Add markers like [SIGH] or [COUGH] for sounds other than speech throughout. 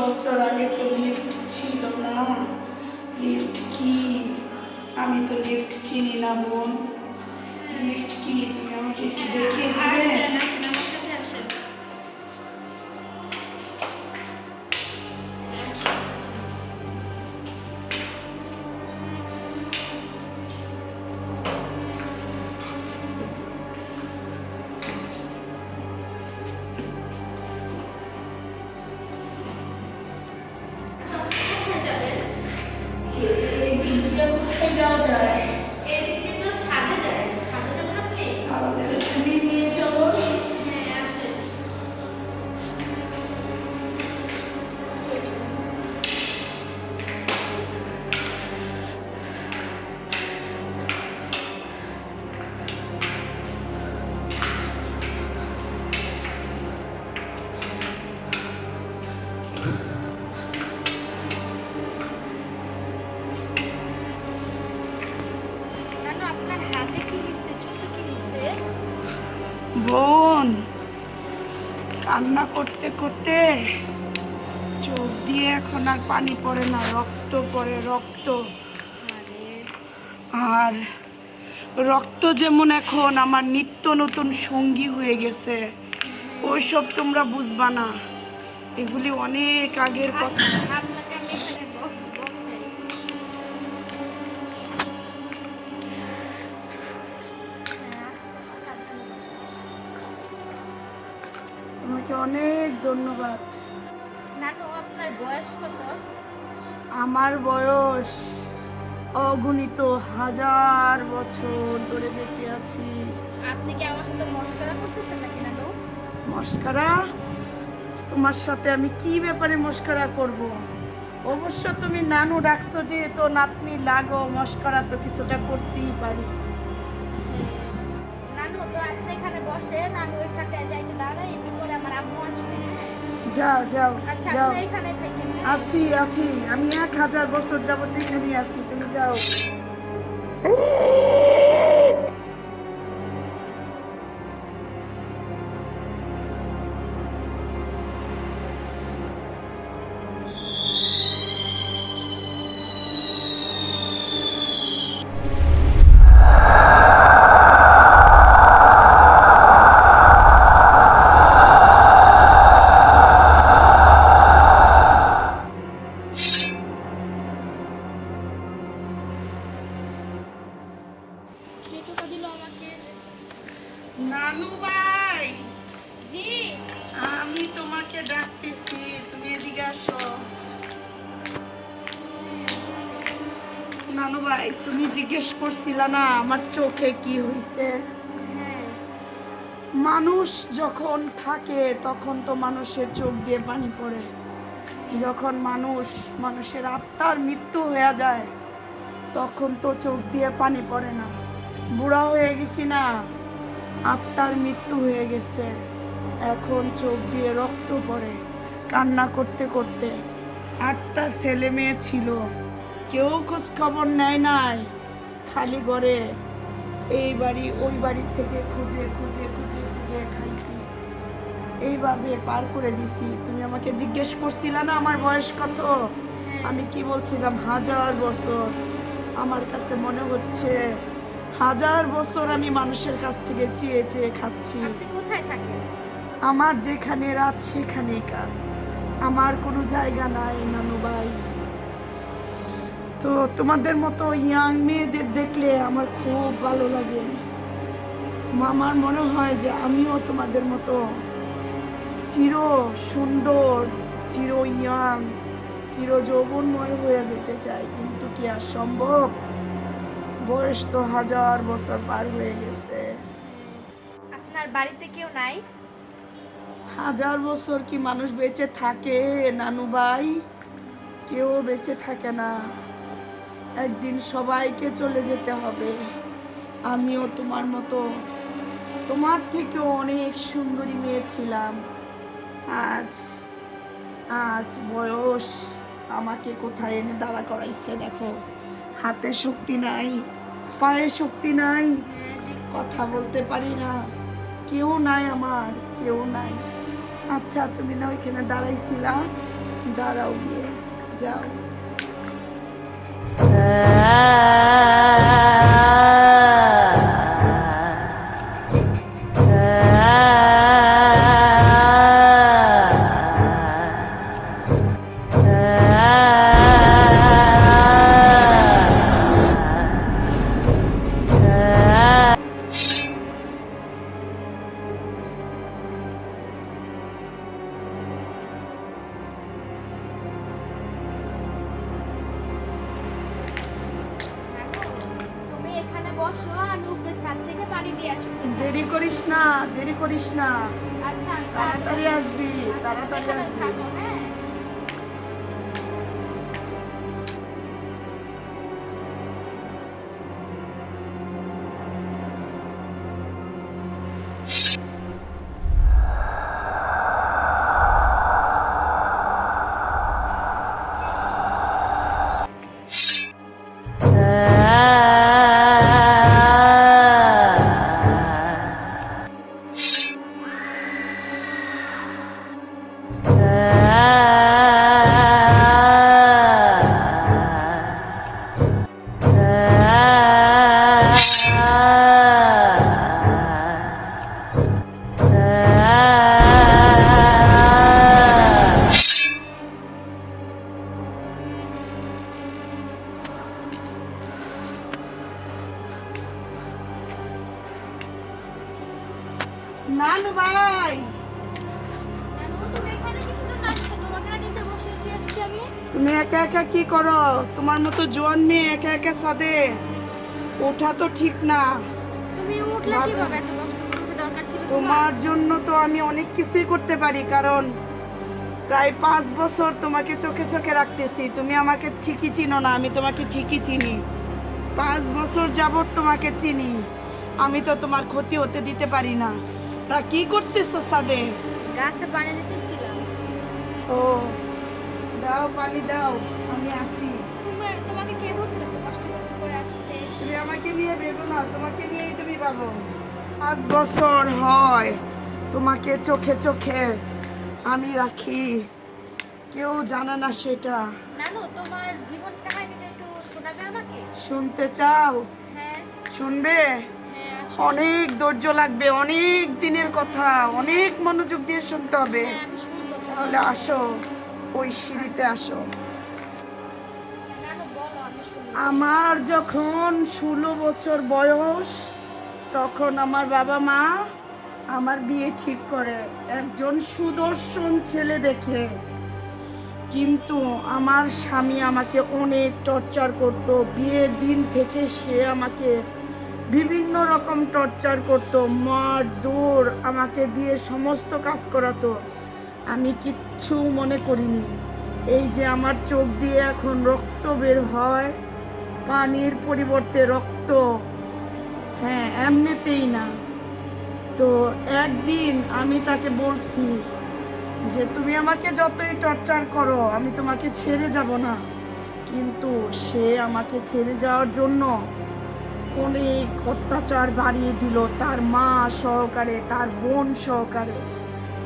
বছর আগে তো লিফট ছিল না। লিফট কি? আমি তো লিফট চিনি না বোন। যাওয়া যায় বোন, কান্না করতে করতে চোখ দিয়ে এখন আর পানি পড়ে না, রক্ত পড়ে, রক্ত। আর রক্ত যেমন এখন আমার নিত্য নতুন সঙ্গী হয়ে গেছে, ওইসব তোমরা বুঝবা না। এগুলি অনেক আগের কথা। অনেক ধন্যবাদ। নানু আপনার বয়স কত? আমার বয়স অগণিত হাজার বছর ধরে বেঁচে আছি। আপনি কি আমার সাথে মস্করা করতেছেন নাকি নানু? মস্কারা? তোমার সাথে আমি কি ব্যাপারে মস্কারা করব? অবশ্য তুমি নানু ডাকছো যে তো নাতনি লাগো মস্কারা তো কিছুটা করতেই পারি। নানু তো আপনি এখানে বসেন আমি ওইখানটা যাই তো দাঁড়াই। যাও যাও আচ্ছা যাও? আছি আছি। আমি এক হাজার বছর যাবত এখানে আছি। তুমি যাও। [LAUGHS] ভাই। জি। আমি তোমাকে ডাকতেছি তুমি এদিকে আসো। নানু ভাই তুমি জিজ্ঞেস করছিলা না আমার চোখে কি হয়েছে হ্যাঁ। মানুষ যখন থাকে তখন তো মানুষের চোখ দিয়ে পানি পড়ে। যখন মানুষ মানুষের আত্মার মৃত্যু হয়ে যায় তখন তো চোখ দিয়ে পানি পড়ে না। বুড়া হয়ে গেছি না আত্মার মৃত্যু হয়ে গেছে। এখন চোখ দিয়ে রক্ত পড়ে, কান্না করতে করতে। আটটা ছেলে মেয়ে ছিল। কেউ খোঁজ খবর নেয় নাই, খালি ঘরে। এই বাড়ি, ওই বাড়ি থেকে খুঁজে খুঁজে খুঁজে খুঁজে খাইছি। এইভাবে পার করে দিছি। তুমি আমাকে জিজ্ঞেস করছিলা না আমার বয়স কত? আমি কি বলছিলাম? হাজার বছর। আমার কাছে মনে হচ্ছে হাজার বছর আমি মানুষের কাছ থেকে চেয়ে চেয়ে খাচ্ছি। কোথায় থাকেন? আমার যেখানে রাত সেখানে কাল। আমার কোনো জায়গা নাই নানু ভাই। তো তোমাদের মতো ইয়াং মেয়েদের দেখলে আমার খুব ভালো লাগে। আমার মনে হয় যে আমিও তোমাদের মতো চির সুন্দর চির ইয়াং চির যৌবনময় হয়ে যেতে চাই। কিন্তু কি আর সম্ভব? বয়স তো হাজার বছর পার হয়ে গেছে। আপনার বাড়িতে কেউ নাই? হাজার বছর কি মানুষ বেঁচে থাকে নানু ভাই? কেউ বেঁচে থাকে না। একদিন সবাইকে চলে যেতে হবে। আমিও তোমার মতো তোমার থেকেও অনেক সুন্দরী মেয়ে ছিলাম। আজ আজ বয়স আমাকে কোথায় এনে দাঁড়া করাইছে দেখো। হাতে শক্তি নাই, পায়ে শক্তি নাই, কথা বলতে পারি না। কেউ নাই আমার, কেউ নাই। আচ্ছা তুমি না ওইখানে দাঁড়াইছিলা। দাঁড়াও গিয়ে, যাও। আসবি তাড়াতাড়ি এখানে আসবি থাকো হ্যাঁ নানু ভাই আসছি আমি তুমি একা একা কি করো? তোমার মতো জোয়ান মেয়ে একা একা সাদে ওঠা তো ঠিক না। তুমি উঠলে কীভাবে? তোমার জন্য তো আমি অনেক কিছুই করতে পারি কারণ প্রায় পাঁচ বছর তোমাকে চোখে চোখে রাখতেছি। তুমি আমাকে ঠিকই চিনো না আমি তোমাকে ঠিকই চিনি। পাঁচ বছর যাবৎ তোমাকে চিনি। আমি তো তোমার ক্ষতি হতে দিতে পারি না। তা কি করতেছো সাদে? গাছে পানি দিতেছিলাম। ও দাও পানি দাও আমি আসি। তুমি তোমাকে কে বলছিল তো কষ্ট করে আসতে? তুমি আমাকে নিয়ে ভেবো না তোমাকে নিয়েই তুমি পাবো পাঁচ বছর হয়। তোমাকে চোখে চোখে আমি রাখি। কেউ জানে না সেটা। তোমার জীবন কাহিনীটা একটু শোনাবে আমাকে? শুনতে চাও? হ্যাঁ। শুনবে? হ্যাঁ অনেক ধৈর্য লাগবে অনেক দিনের কথা অনেক মনোযোগ দিয়ে শুনতে হবে। হ্যাঁ। তাহলে আসো ওই সিঁড়িতে আসো। আমার যখন ষোলো বছর বয়স তখন আমার বাবা মা আমার বিয়ে ঠিক করে। একজন সুদর্শন ছেলে দেখে। কিন্তু আমার স্বামী আমাকে অনেক টর্চার করত। বিয়ের দিন থেকে সে আমাকে বিভিন্ন রকম টর্চার করত। মার, দৌড় আমাকে দিয়ে সমস্ত কাজ করাতো। আমি কিচ্ছু মনে করিনি। এই যে আমার চোখ দিয়ে এখন রক্ত বের হয়, পানির পরিবর্তে রক্ত হ্যাঁ এমনিতেই না। তো একদিন আমি তাকে বলছি যে, তুমি আমাকে যতই টর্চার করো, আমি তোমাকে ছেড়ে যাব না। কিন্তু সে আমাকে ছেড়ে যাওয়ার জন্য অনেক অত্যাচার বাড়িয়ে দিল, তার মা সহকারে, তার বোন সহকারে।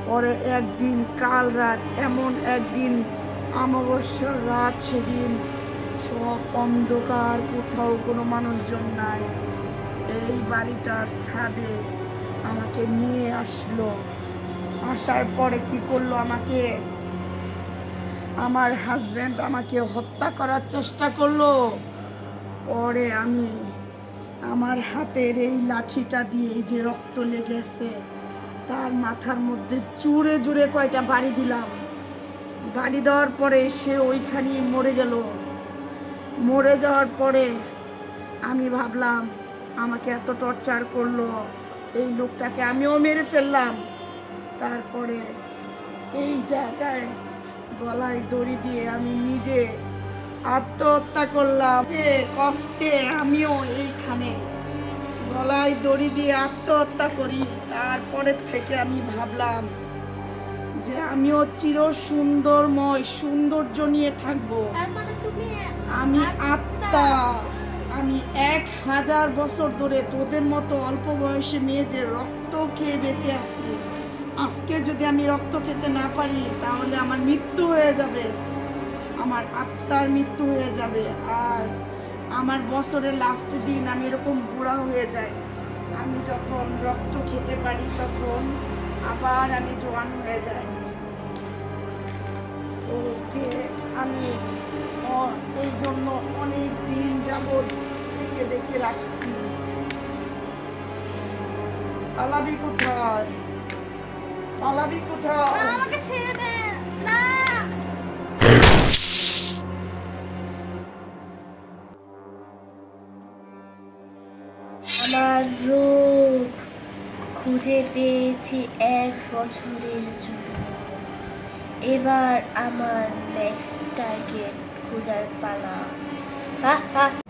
পরে একদিন কাল রাত, এমন একদিন অমাবস্যার রাত, সেদিন সব অন্ধকার, কোথাও কোনো মানুষজন নাই। এই বাড়িটার ছাদে আমাকে নিয়ে আসলো। আসার পরে কি করল আমাকে? আমার হাজব্যান্ড আমাকে হত্যা করার চেষ্টা করল। পরে আমি আমার হাতের এই লাঠিটা দিয়ে যে রক্ত লেগেছে, তার মাথার মধ্যে জুড়ে জুড়ে কয়টা বাড়ি দিলাম। বাড়ি দেওয়ার পরে সে ওইখানেই মরে গেল। মরে যাওয়ার পরে আমি ভাবলাম আমাকে এত টর্চার করল। এই লোকটাকে আমিও মেরে ফেললাম। তারপরে এই জায়গায় গলায় দড়ি দিয়ে আমি নিজে আত্মহত্যা করলাম। এ কষ্টে আমিও এইখানে গলায় দড়ি দিয়ে আত্মহত্যা করি। তারপরে থেকে আমি ভাবলাম যে আমিও চির সুন্দরময় সৌন্দর্য নিয়ে থাকব। মানে আমি আত্মা। আমি এক হাজার বছর ধরে তোদের মতো অল্প বয়সী মেয়েদের রক্ত খেয়ে বেঁচে আছি। আজকে যদি আমি রক্ত খেতে না পারি, তাহলে আমার মৃত্যু হয়ে যাবে। আমার আত্মার মৃত্যু হয়ে যাবে। আর আমার বছরের লাস্ট দিন আমি এরকম বুড়া হয়ে যাই। আমি যখন রক্ত খেতে পারি, তখন আবার আমি জোয়ান হয়ে যাই। ওকে, আমি এই জন্য অনেক দিন যাবৎ দেখে দেখে রাখছি। পালাবি কোথায়? পালাবি কোথায়? আমাকে ছেড়ে দে না। আমার রূপ খুঁজে পেয়েছি এক বছরের জন্য। এবার আমার next target Wizard pa na. Ha? Ha?